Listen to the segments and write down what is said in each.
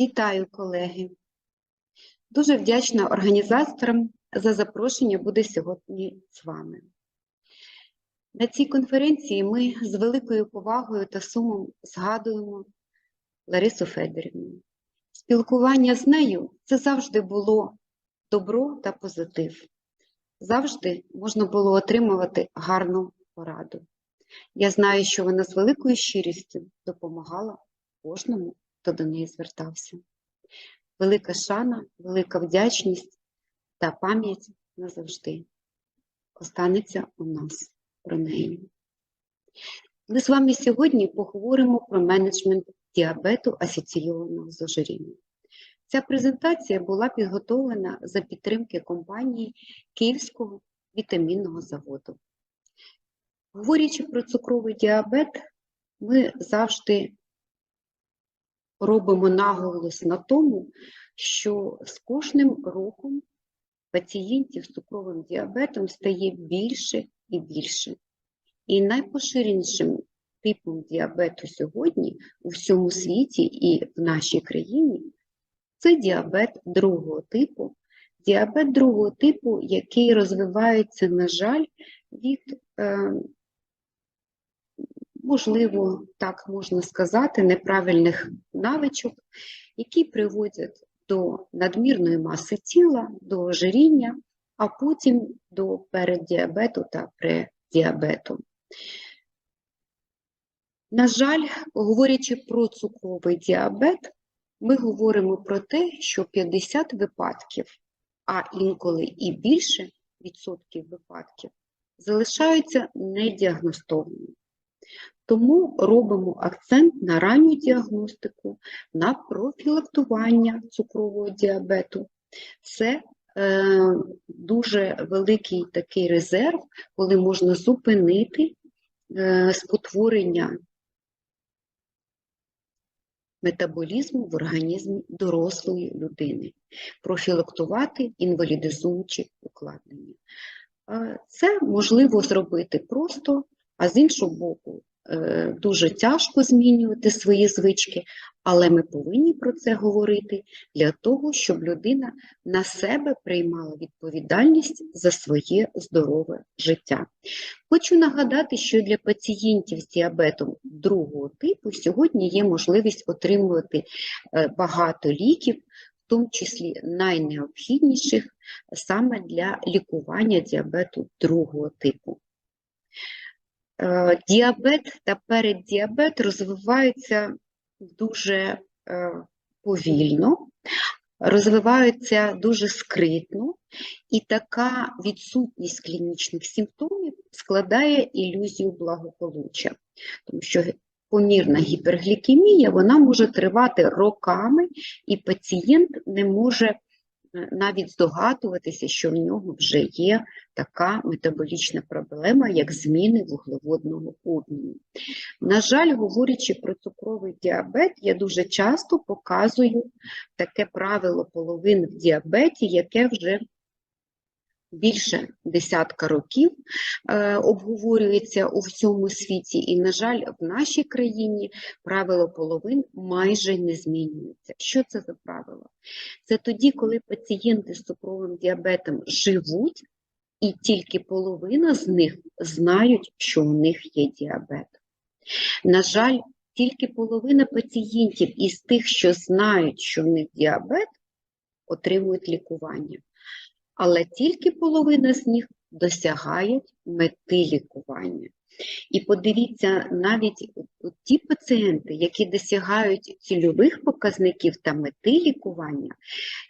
Вітаю, колеги! Дуже вдячна організаторам за запрошення бути сьогодні з вами. На цій конференції ми з великою повагою та сумом згадуємо Ларису Федорівну. Спілкування з нею це завжди було добро та позитив. Завжди можна було отримувати гарну пораду. Я знаю, що вона з великою щирістю допомагала кожному, хто до неї звертався. Велика шана, велика вдячність та пам'ять назавжди останеться у нас про неї. Ми з вами сьогодні поговоримо про менеджмент діабету асоційованого з ожирінням. Ця презентація була підготовлена за підтримки компанії Київського вітамінного заводу. Говорячи про цукровий діабет, ми завжди робимо наголос на тому, що з кожним роком пацієнтів з цукровим діабетом стає більше і більше. І найпоширенішим типом діабету сьогодні у всьому світі і в нашій країні це діабет другого типу. Діабет другого типу, який розвивається, на жаль, від, е, можливо, так можна сказати, неправильних навичок, які приводять до надмірної маси тіла, до ожиріння, а потім до переддіабету та преддіабету. На жаль, говорячи про цукровий діабет, ми говоримо про те, що 50 випадків, а інколи і більше відсотків випадків, залишаються недіагностованими. Тому робимо акцент на ранню діагностику, на профілактування цукрового діабету. Це е, дуже великий такий резерв, коли можна зупинити е, спотворення метаболізму в організмі дорослої людини, профілактувати інвалідизуючі укладнення. Е, Це можливо зробити просто, а з іншого боку, е, дуже тяжко змінювати свої звички, але ми повинні про це говорити для того, щоб людина на себе приймала відповідальність за своє здорове життя. Хочу нагадати, що для пацієнтів з діабетом другого типу сьогодні є можливість отримувати е, багато ліків, в тому числі найнеобхідніших саме для лікування діабету другого типу. Е, Діабет та переддіабет розвиваються дуже е, повільно, розвиваються дуже скритно, і така відсутність клінічних симптомів складає ілюзію благополуччя, тому що помірна гіперглікемія вона може тривати роками, і пацієнт не може навіть здогадуватися, що в нього вже є така метаболічна проблема, як зміни вуглеводного обміну. На жаль, говорячи про цукровий діабет, я дуже часто показую таке правило половин в діабеті, яке вже більше десятка років е, обговорюється у всьому світі, і, на жаль, в нашій країні правило половин майже не змінюється. Що це за правило? Це тоді, коли пацієнти з цукровим діабетом живуть, і тільки половина з них знають, що у них є діабет. На жаль, тільки половина пацієнтів із тих, що знають, що в них діабет, отримують лікування. Але тільки половина з них досягають мети лікування. І подивіться, навіть ті пацієнти, які досягають цільових показників та мети лікування,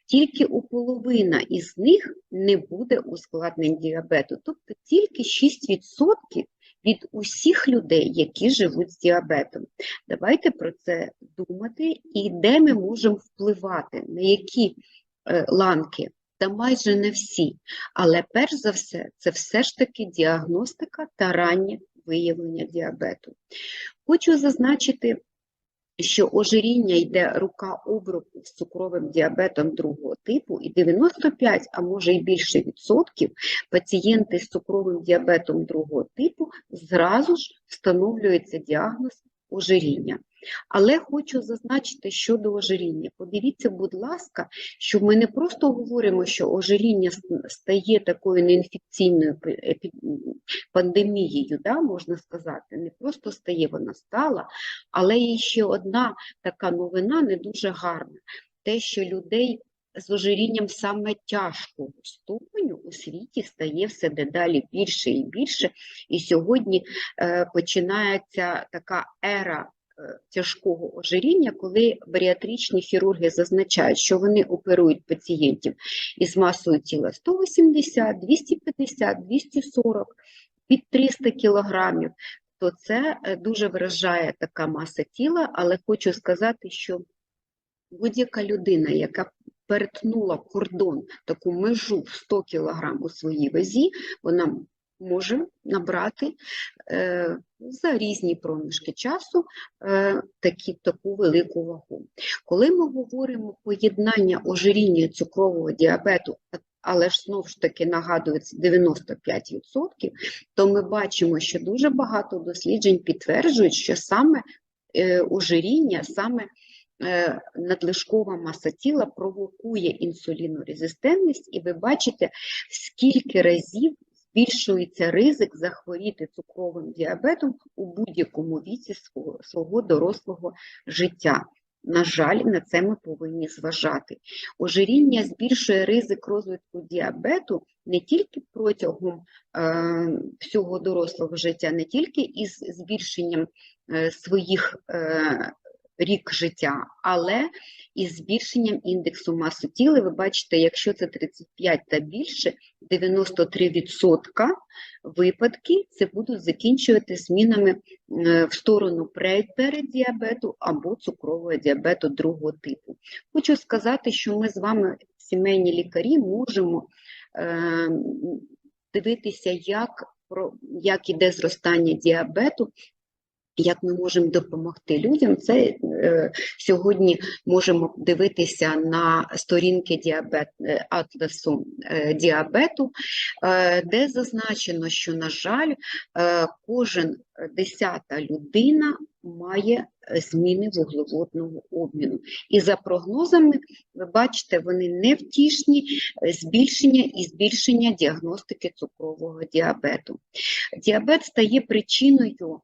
тільки у половина із них не буде ускладнень діабету, тобто тільки 6% від усіх людей, які живуть з діабетом. Давайте про це думати і де ми можемо впливати, на які е, ланки. Та майже не всі, але перш за все, це все ж таки діагностика та раннє виявлення діабету. Хочу зазначити, що ожиріння йде рука об руку з цукровим діабетом другого типу, і 95, а може і більше відсотків пацієнти з цукровим діабетом другого типу зразу ж встановлюється діагноз ожиріння. Але хочу зазначити щодо ожиріння. Подивіться, будь ласка, що ми не просто говоримо, що ожиріння стає такою неінфекційною пандемією, да, можна сказати, не просто стає, вона стала, але є ще одна така новина не дуже гарна. Те, що людей з ожирінням саме тяжкого ступеню у світі стає все дедалі більше і більше. І сьогодні е, починається така ера тяжкого ожиріння, коли баріатричні хірурги зазначають, що вони оперують пацієнтів із масою тіла 180, 250, 240, під 300 кілограмів, то це е, дуже вражає така маса тіла, але хочу сказати, що будь-яка людина, яка перетнула кордон, таку межу в 100 кг у своїй вазі, вона може набрати е, за різні проміжки часу е, такі, таку велику вагу. Коли ми говоримо поєднання ожиріння цукрового діабету, але ж знову ж таки нагадується 95%, то ми бачимо, що дуже багато досліджень підтверджують, що саме е, ожиріння, саме е, надлишкова маса тіла провокує інсулінорезистентність, і ви бачите, скільки разів збільшується ризик захворіти цукровим діабетом у будь-якому віці свого, свого дорослого життя. На жаль, на це ми повинні зважати. Ожиріння збільшує ризик розвитку діабету не тільки протягом е, всього дорослого життя, не тільки із збільшенням е, своїх е, рік життя, але із збільшенням індексу маси тіла. Ви бачите, якщо це 35 та більше, 93% випадки це будуть закінчувати змінами е, в сторону переддіабету або цукрового діабету другого типу. Хочу сказати, що ми з вами, сімейні лікарі, можемо е, дивитися, як, про- як іде зростання діабету як ми можемо допомогти людям, це сьогодні можемо дивитися на сторінки діабет, е, атласу е, діабету, е, де зазначено, що, на жаль, е, кожен десята людина має е, зміни вуглеводного обміну. І за прогнозами, ви бачите, вони невтішні, е, збільшення і збільшення діагностики цукрового діабету. Діабет стає причиною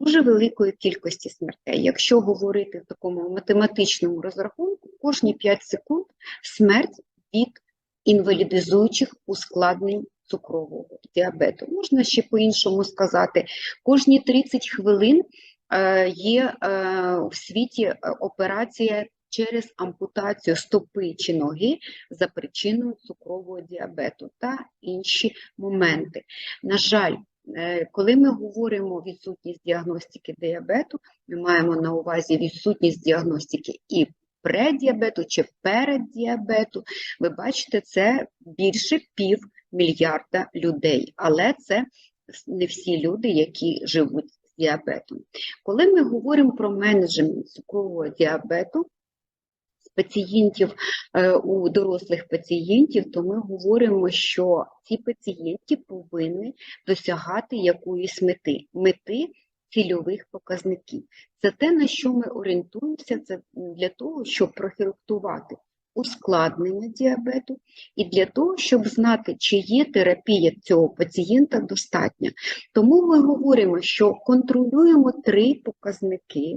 дуже великої кількості смертей. Якщо говорити в такому математичному розрахунку, кожні 5 секунд смерть від інвалідизуючих ускладнень цукрового діабету. Можна ще по-іншому сказати, кожні 30 хвилин е, є е, в світі е, операція через ампутацію стопи чи ноги за причиною цукрового діабету та інші моменти. На жаль, Коли ми говоримо відсутність діагностики діабету, ми маємо на увазі відсутність діагностики і преддіабету чи переддіабету. Ви бачите, це більше пів мільярда людей, але це не всі люди, які живуть з діабетом. Коли ми говоримо про менеджмент цукрового діабету, пацієнтів е, у дорослих пацієнтів, то ми говоримо, що ці пацієнти повинні досягати якоїсь мети, мети цільових показників. Це те, на що ми орієнтуємося, це для того, щоб профілактувати ускладнення діабету і для того, щоб знати, чи є терапія цього пацієнта достатня. Тому ми говоримо, що контролюємо три показники.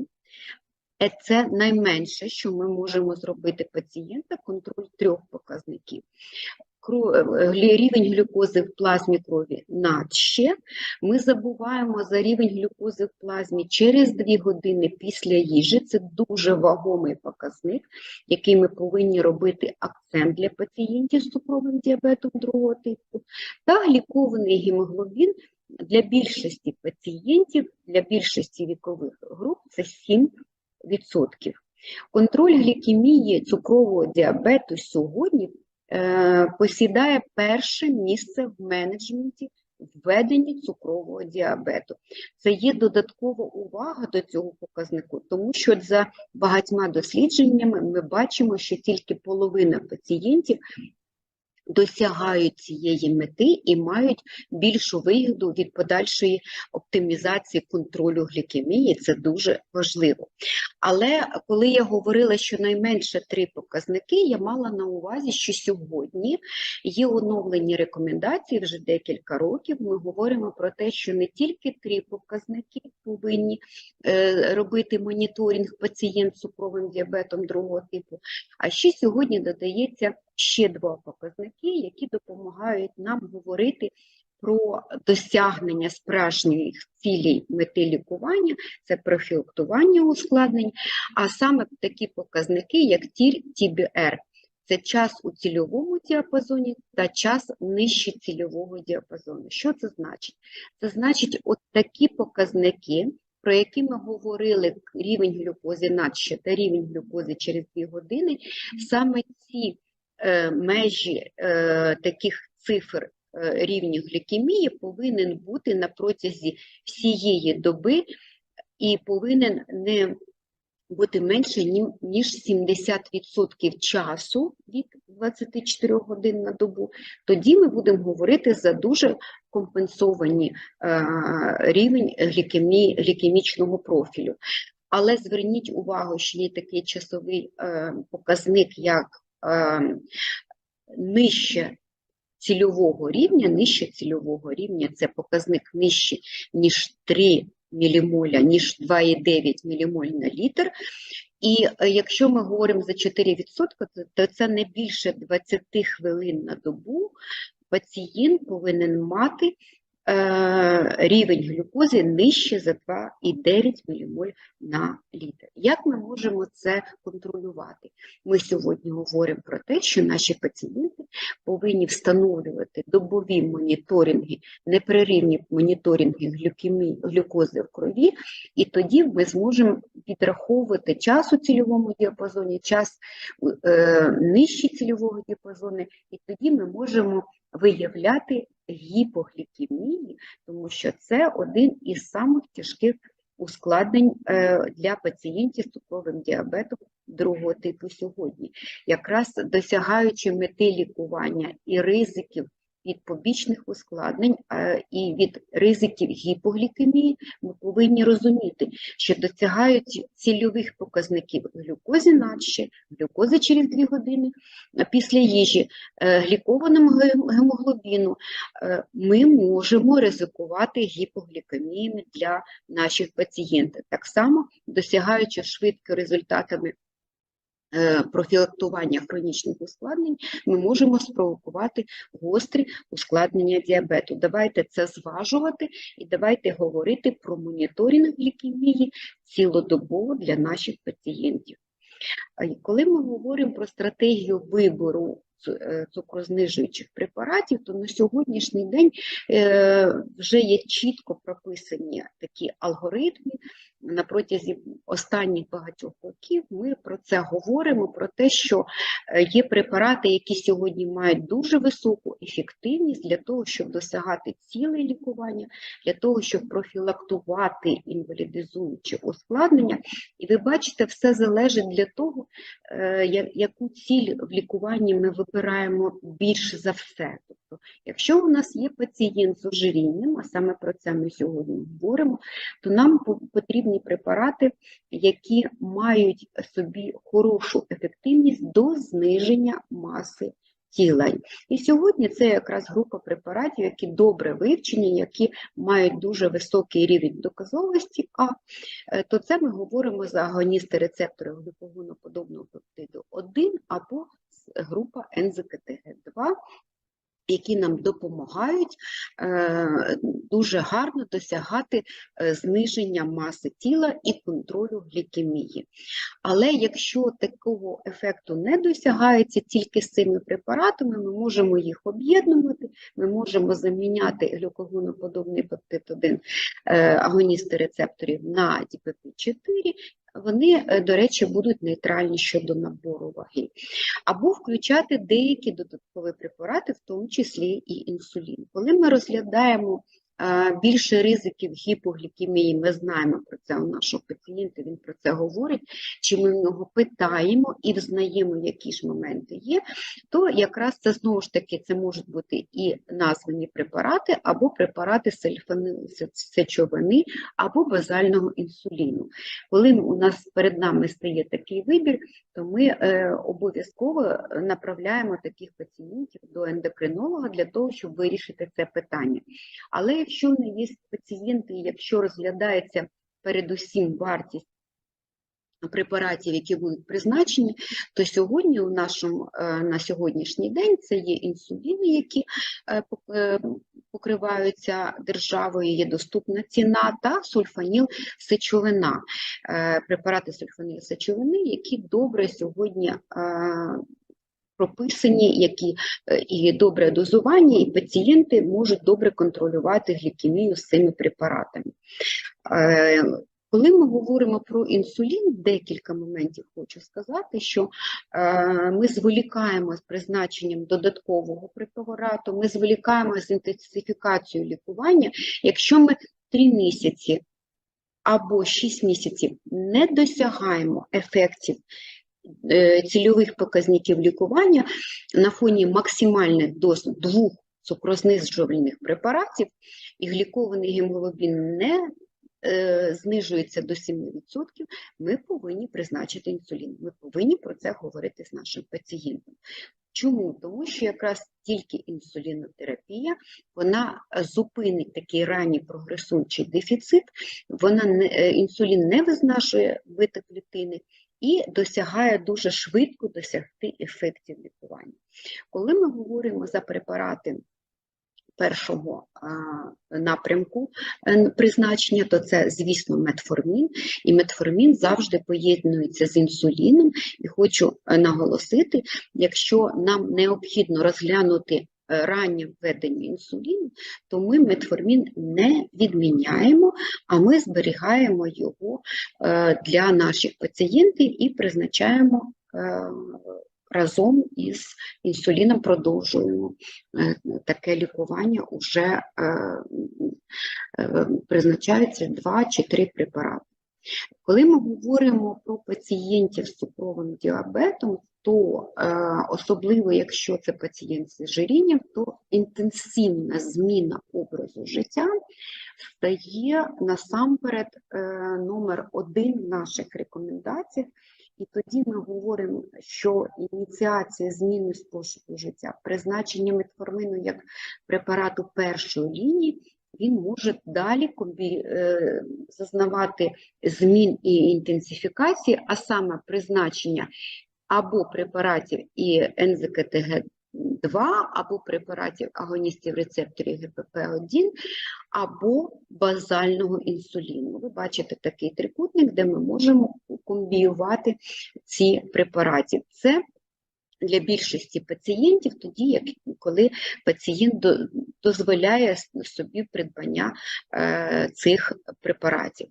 Е, Це найменше, що ми можемо зробити пацієнта, контроль трьох показників. Е, Рівень глюкози в плазмі крові надще. Ми забуваємо за рівень глюкози в плазмі через 2 години після їжі. Це дуже вагомий показник, який ми повинні робити акцент для пацієнтів з цукровим діабетом другого типу. Та глікований гемоглобін для більшості пацієнтів, для більшості вікових груп це 7 відсотків. Контроль глікемії цукрового діабету сьогодні е, посідає перше місце в менеджменті введення цукрового діабету. Це є додаткова увага до цього показнику, тому що за багатьма дослідженнями ми бачимо, що тільки половина пацієнтів досягають цієї мети і мають більшу вигоду від подальшої оптимізації контролю глікемії. Це дуже важливо. Але коли я говорила, що найменше три показники, я мала на увазі, що сьогодні є оновлені рекомендації вже декілька років. Ми говоримо про те, що не тільки три показники повинні е, робити моніторинг пацієнт з цукровим діабетом другого типу, а ще сьогодні додається ще два показники, які допомагають нам говорити про досягнення справжніх цілей мети лікування, це профілактування ускладнень, а саме такі показники, як тір TBR. Це час у цільовому діапазоні та час нижче цільового діапазону. Що це значить? Це значить, от такі показники, про які ми говорили, рівень глюкози надще та рівень глюкози через 2 години, саме ці межі е, таких цифр е, рівню глікемії повинен бути на протязі всієї доби і повинен не бути менше, ні- ніж 70% часу від 24 годин на добу, тоді ми будемо говорити за дуже компенсовані е, рівень глікемії, глікемічного профілю. Але зверніть увагу, що є такий часовий е, показник, як е, нижче цільового рівня, нижче цільового рівня це показник нижче, ніж 3 мілімоля, ніж 2,9 мілімоль на літр. І е, якщо ми говоримо за 4%, то- це не більше 20 хвилин на добу пацієнт повинен мати е, рівень глюкози нижче за 2,9 мілімоль на літр. Як ми можемо це контролювати? Ми сьогодні говоримо про те, що наші пацієнти повинні встановлювати добові моніторинги, непреривні моніторинги глюкемії, глюкози в крові, і тоді ми зможемо відраховувати час у цільовому діапазоні, час е, нижче цільового діапазону, і тоді ми можемо виявляти гіпоглікемію, тому що це один із самих тяжких ускладнень е, для пацієнтів з цукровим діабетом другого типу сьогодні. Якраз досягаючи мети лікування і ризиків від побічних ускладнень і від ризиків гіпоглікемії, ми повинні розуміти, що досягають цільових показників глюкози надще, глюкози через 2 години після їжі, е, глікованому гемоглобіну, е, ми можемо ризикувати гіпоглікеміями для наших пацієнтів. Так само досягаючи швидко результатами профілактування хронічних ускладнень, ми можемо спровокувати гострі ускладнення діабету. Давайте це зважувати і давайте говорити про моніторинг глікемії цілодобово для наших пацієнтів. Коли ми говоримо про стратегію вибору е, цукрознижуючих препаратів, то на сьогоднішній день е, вже є чітко прописані такі алгоритми. На протязі останніх багатьох років ми про це говоримо, про те, що е, є препарати, які сьогодні мають дуже високу ефективність для того, щоб досягати цілей лікування, для того, щоб профілактувати інвалідизуючі ускладнення. І ви бачите, все залежить для того, е, яку ціль в лікуванні ми вибираємо більш за все. Тобто, якщо у нас є пацієнт з ожирінням, а саме про це ми сьогодні говоримо, то нам потрібні препарати, які мають собі хорошу ефективність до зниження маси тіла. І сьогодні це якраз група препаратів, які добре вивчені, які мають дуже високий рівень доказовості, а е, то це ми говоримо за агоністи рецептора глюкогоноподобного пептиду 1 або група НЗКТГ2, які нам допомагають е, дуже гарно досягати е, зниження маси тіла і контролю глікемії. Але якщо такого ефекту не досягається тільки з цими препаратами, ми можемо їх об'єднувати, ми можемо заміняти глюкогоноподобний пептид 1 е, агоністи рецепторів на ДПП-4, вони, е, до речі, будуть нейтральні щодо набору ваги. Або включати деякі додаткові препарати, в тому числі і інсулін. Коли ми розглядаємо більше ризиків гіпоглікемії. Ми знаємо про це у нашого пацієнта, він про це говорить. Чи ми в нього питаємо і взнаємо, які ж моменти є, то якраз це знову ж таки це можуть бути і названі препарати, або препарати сечовини, або базального інсуліну. Коли у нас перед нами стає такий вибір, то ми е, обов'язково направляємо таких пацієнтів до ендокринолога для того, щоб вирішити це питання. Але якщо не є пацієнти, якщо розглядається передусім вартість препаратів, які будуть призначені, то сьогодні у нашому, е, на сьогоднішній день це є інсуліни, які е, е, покриваються державою, є доступна ціна, та сульфаніл сечовина. Препарати сульфаніл сечовини, які добре сьогодні прописані, які е, і добре дозування, і пацієнти можуть добре контролювати глікемію з цими препаратами. Е, Коли ми говоримо про інсулін, декілька моментів хочу сказати, що е, ми зволікаємо з призначенням додаткового препарату, ми зволікаємо з інтенсифікацією лікування, якщо ми 3 місяці або 6 місяців не досягаємо ефектів цільових показників лікування на фоні максимальних доз двох цукрознижувальних препаратів, і глікований гемоглобін не е, знижується до 7%, ми повинні призначити інсулін. Ми повинні про це говорити з нашим пацієнтом. Чому? Тому що якраз тільки інсулінотерапія, вона е, зупинить такий ранній прогресуючий дефіцит, вона не, е, інсулін не визнашує виток клітини і досягає дуже швидко досягти ефектів лікування. Коли ми говоримо за препарати першого напрямку е, призначення, то це, звісно, метформін, і метформін завжди поєднується з інсуліном. І хочу е, наголосити, якщо нам необхідно розглянути раннє введення інсуліну, то ми метформін не відміняємо, а ми зберігаємо його е, для наших пацієнтів і призначаємо е, разом із інсуліном продовжуємо е, таке лікування уже е, е, призначаються два чи три препарати. Коли ми говоримо про пацієнтів з цукровим діабетом, то е, особливо якщо це пацієнт з ожирінням, то інтенсивна зміна образу життя стає насамперед е, номер один в наших рекомендаціях. І тоді ми говоримо, що ініціація зміни способу життя, призначення метформину як препарату першої лінії, він може далі е, зазнавати змін і інтенсифікації, а саме призначення або препаратів і НЗКТГ2, або препаратів агоністів рецепторів ГПП-1, або базального інсуліну. Ви бачите такий трикутник, де ми можемо комбіювати ці препарати. Це для більшості пацієнтів тоді, як коли пацієнт до- дозволяє собі придбання е, цих препаратів.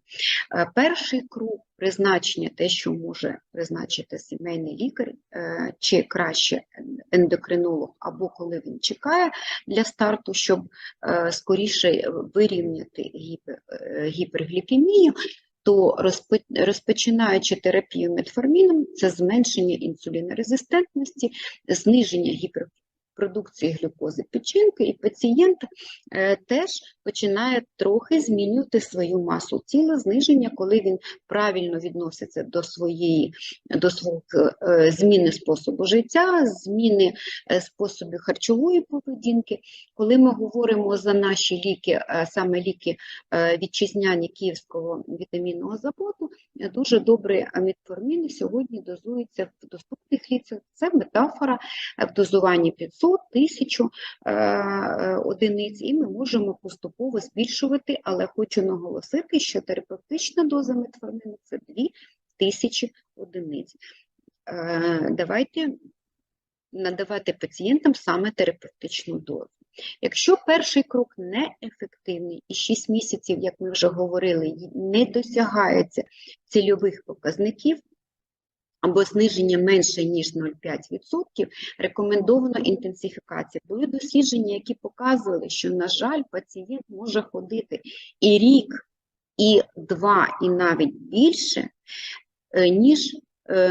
Е, Перший крок призначення, те, що може призначити сімейний лікар, е, чи краще ендокринолог, або коли він чекає для старту, щоб скоріше вирівняти гіпер- гіперглікемію, то розпочинаючи терапію метформіном, це зменшення інсулінорезистентності, зниження гіперпродукції глюкози печінки, і пацієнт е, теж починає трохи змінювати свою масу тіла, зниження, коли він правильно відноситься до своєї до свого е, зміни способу життя, зміни е, способів харчової поведінки. Коли ми говоримо за наші ліки, саме ліки вітчизняні Київського вітамінного заводу, дуже добре метформін сьогодні дозується в доступних ліцях. Це метафора в дозуванні 500 1000 е, е, одиниць, і ми можемо поступово збільшувати, але хочу наголосити, що терапевтична доза метформіну – це 2000 одиниць. Е, Давайте надавати пацієнтам саме терапевтичну дозу. Якщо перший крок неефективний і 6 місяців, як ми вже говорили, не досягається цільових показників, або зниження менше, ніж 0,5%, рекомендовано інтенсифікація. Були дослідження, які показували, що, на жаль, пацієнт може ходити і рік, і два, і навіть більше, е, ніж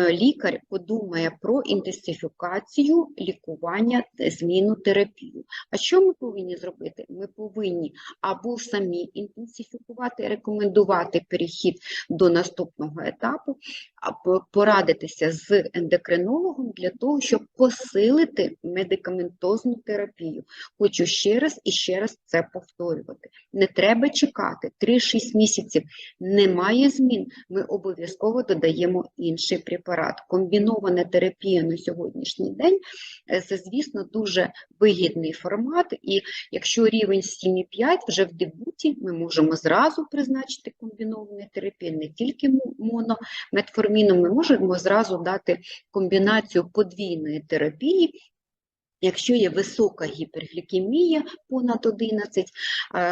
лікар подумає про інтенсифікацію лікування, е, зміну терапію. А що ми повинні зробити? Ми повинні або самі інтенсифікувати, рекомендувати перехід до наступного етапу, або порадитися з ендокринологом для того, щоб посилити медикаментозну терапію. Хочу ще раз і ще раз це повторювати. Не треба чекати 3-6 місяців. Немає змін. Ми обов'язково додаємо інший препарат. Комбінована терапія на сьогоднішній день е, це, звісно, дуже вигідний формат. І якщо рівень 7,5 вже в дебуті, ми можемо зразу призначити комбіновану терапію, не тільки мо- монометформіном, ми можемо зразу дати комбінацію подвійної терапії. Якщо є висока гіперглікемія понад 11 е,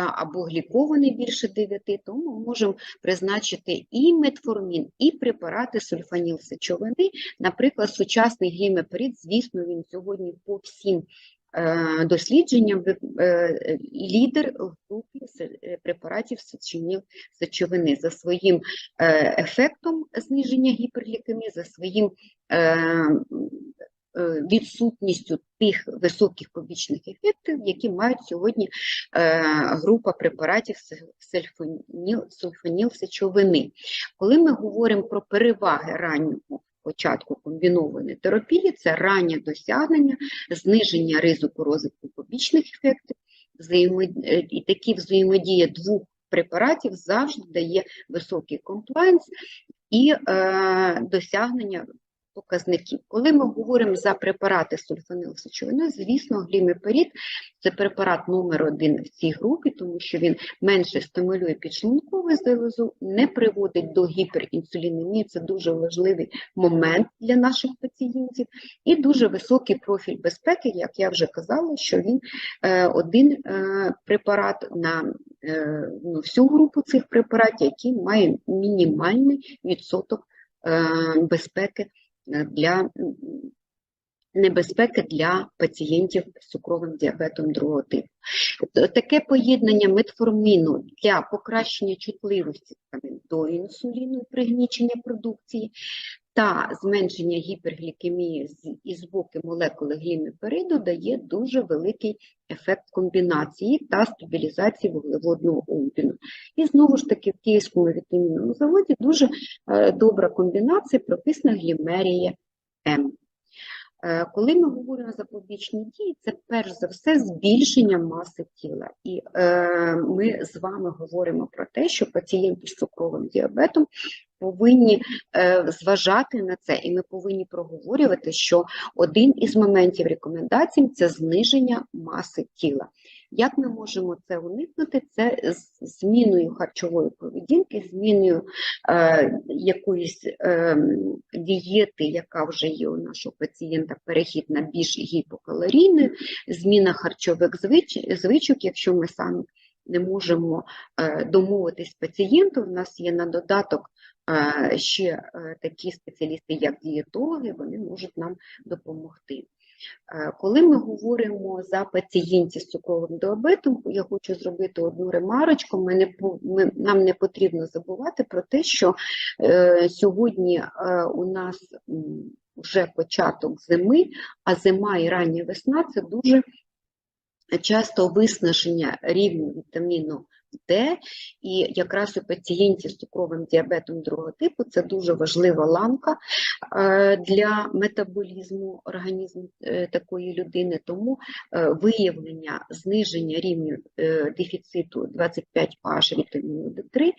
або глікований більше 9, то ми можемо призначити і метформін, і препарати сульфанілсечовини. Наприклад, сучасний глімеприд, звісно, він сьогодні по всім е, дослідженням е, лідер в групі препаратів сечовини- за своїм ефектом зниження гіперглікемії, за своїм відсутністю тих високих побічних ефектів, які мають сьогодні е, група препаратів сульфанілсечовини. Коли ми говоримо про переваги раннього початку комбінованої терапії, це раннє досягнення, зниження ризику розвитку побічних ефектів, е, і такі взаємодія двох препаратів завжди дає високий комплайнс і е, досягнення показників. Коли ми говоримо за препарати сульфанилсечовини, звісно, глімепирид – це препарат номер один в цій групі, тому що він менше стимулює підшлункову залозу, не приводить до гіперінсулінемії, це дуже важливий момент для наших пацієнтів, і дуже високий профіль безпеки, як я вже казала, що він е, один е, препарат на е, ну, всю групу цих препаратів, який має мінімальний відсоток безпеки для небезпеки для пацієнтів з цукровим діабетом другого типу. Таке поєднання метформіну для покращення чутливості до інсуліну і пригнічення продукції та зменшення гіперглікемії і звуки молекули глімепериду дає дуже великий ефект комбінації та стабілізації вуглеводного обміну. І знову ж таки в Київському вітамінному заводі дуже е, добра комбінація прописана глімерія М. Е, Коли ми говоримо за побічні дії, це перш за все збільшення маси тіла. І е, ми з вами говоримо про те, що пацієнти з цукровим діабетом повинні е, зважати на це, і ми повинні проговорювати, що один із моментів рекомендацій це зниження маси тіла. Як ми можемо це уникнути? Це з зміною харчової поведінки, зміною е, якоїсь е, дієти, яка вже є у нашого пацієнта, перехід на більш гіпокалорійну, зміна харчових звич, звичок, якщо ми самі не можемо е, домовитись з пацієнтом, у нас є на додаток е, ще е, такі спеціалісти, як дієтологи, вони можуть нам допомогти. Е, Коли ми говоримо за пацієнтів з цукровим діабетом, я хочу зробити одну ремарочку. Ми не, ми, нам не потрібно забувати про те, що е, сьогодні е, у нас вже початок зими, а зима і рання весна це дуже часто виснаження рівню вітаміну Д, і якраз у пацієнтів з цукровим діабетом другого типу це дуже важлива ланка е, для метаболізму організму е, такої людини. Тому е, виявлення зниження рівню е, дефіциту 25H вітаміну D3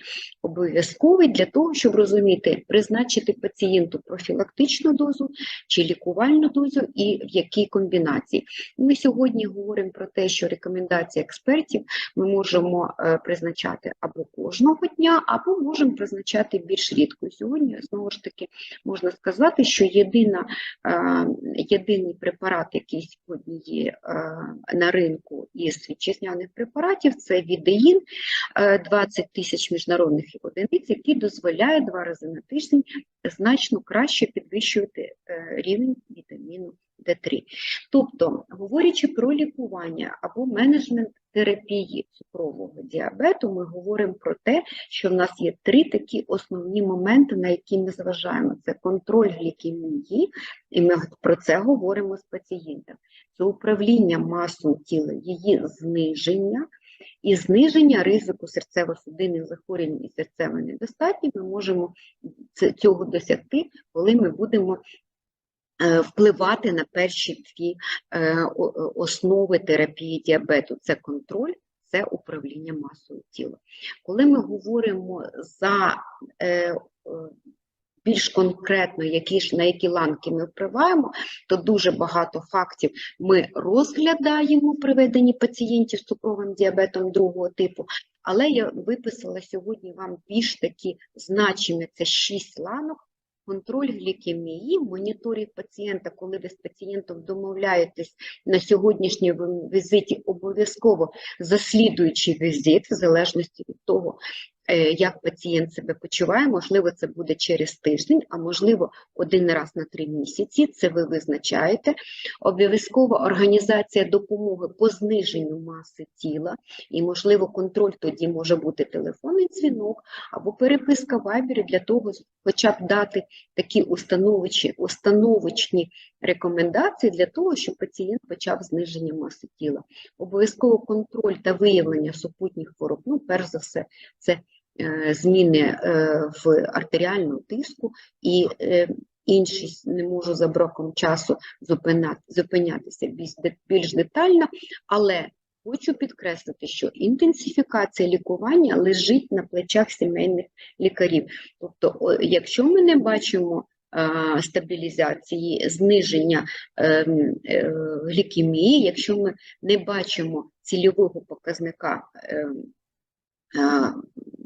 обов'язковий для того, щоб розуміти, призначити пацієнту профілактичну дозу чи лікувальну дозу і в якій комбінації. Ми сьогодні говоримо про те, що рекомендації експертів ми можемо призначати або кожного дня, або можемо призначати більш рідко. Сьогодні, знову ж таки, можна сказати, що єдина, е, єдиний препарат, який сьогодні є е, на ринку із вітчизняних препаратів, це відеїн, е, 20 тисяч міжнародних одиниць, який дозволяє два рази на тиждень значно краще підвищувати е, рівень вітаміну Д3. Тобто, говорячи про лікування або менеджмент терапії цукрового діабету, ми говоримо про те, що в нас є три такі основні моменти, на які ми зважаємо. Це контроль глікемії, і ми про це говоримо з пацієнтом. Це управління масою тіла, її зниження, і зниження ризику серцево-судинних захворювань і серцевої недостатні ми можемо цього досягти, коли ми будемо впливати на перші дві е, о- основи терапії діабету. Це контроль, це управління масою тіла. Коли ми говоримо за е, е, більш конкретно, які ж, на які ланки ми впливаємо, то дуже багато фактів ми розглядаємо при веденні пацієнтів з цукровим діабетом другого типу, але я виписала сьогодні вам більш такі значимі, це шість ланок, контроль глікемії, моніторинг пацієнта, коли ви з пацієнтом домовляєтесь на сьогоднішньому візиті, обов'язково заслідуючий візит, в залежності від того, як пацієнт себе почуває, можливо, це буде через тиждень, а можливо, один раз на три місяці, це ви визначаєте. Обов'язкова організація допомоги по зниженню маси тіла, і, можливо, контроль тоді може бути телефонний дзвінок або переписка в Viber для того, хоча б дати такі установичі, установочні рекомендації для того, щоб пацієнт почав зниження маси тіла. Обов'язково контроль та виявлення супутніх хвороб, ну, перш за все, це е, зміни е, в артеріальному тиску і е, інші не можу за браком часу зупинятися більш, більш детально, але хочу підкреслити, що інтенсифікація лікування лежить на плечах сімейних лікарів. Тобто, якщо ми не бачимо е, стабілізації, зниження ем, е, глікемії, якщо ми не бачимо цільового показника ем, е,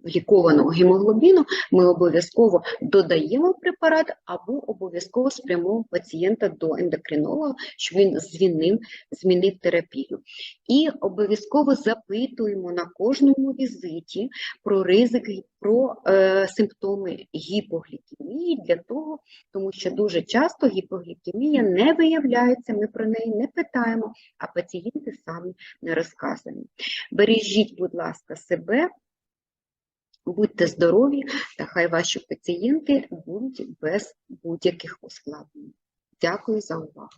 лікованого гемоглобіну, ми обов'язково додаємо препарат або обов'язково спрямовуємо пацієнта до ендокринолога, щоб він змінив, змінив терапію. І обов'язково запитуємо на кожному візиті про ризики, про е, симптоми гіпоглікемії для того, тому що дуже часто гіпоглікемія не виявляється, ми про неї не питаємо, а пацієнти самі не розказують. Бережіть, будь ласка, себе, будьте здорові, та хай ваші пацієнти будуть без будь-яких ускладнень. Дякую за увагу.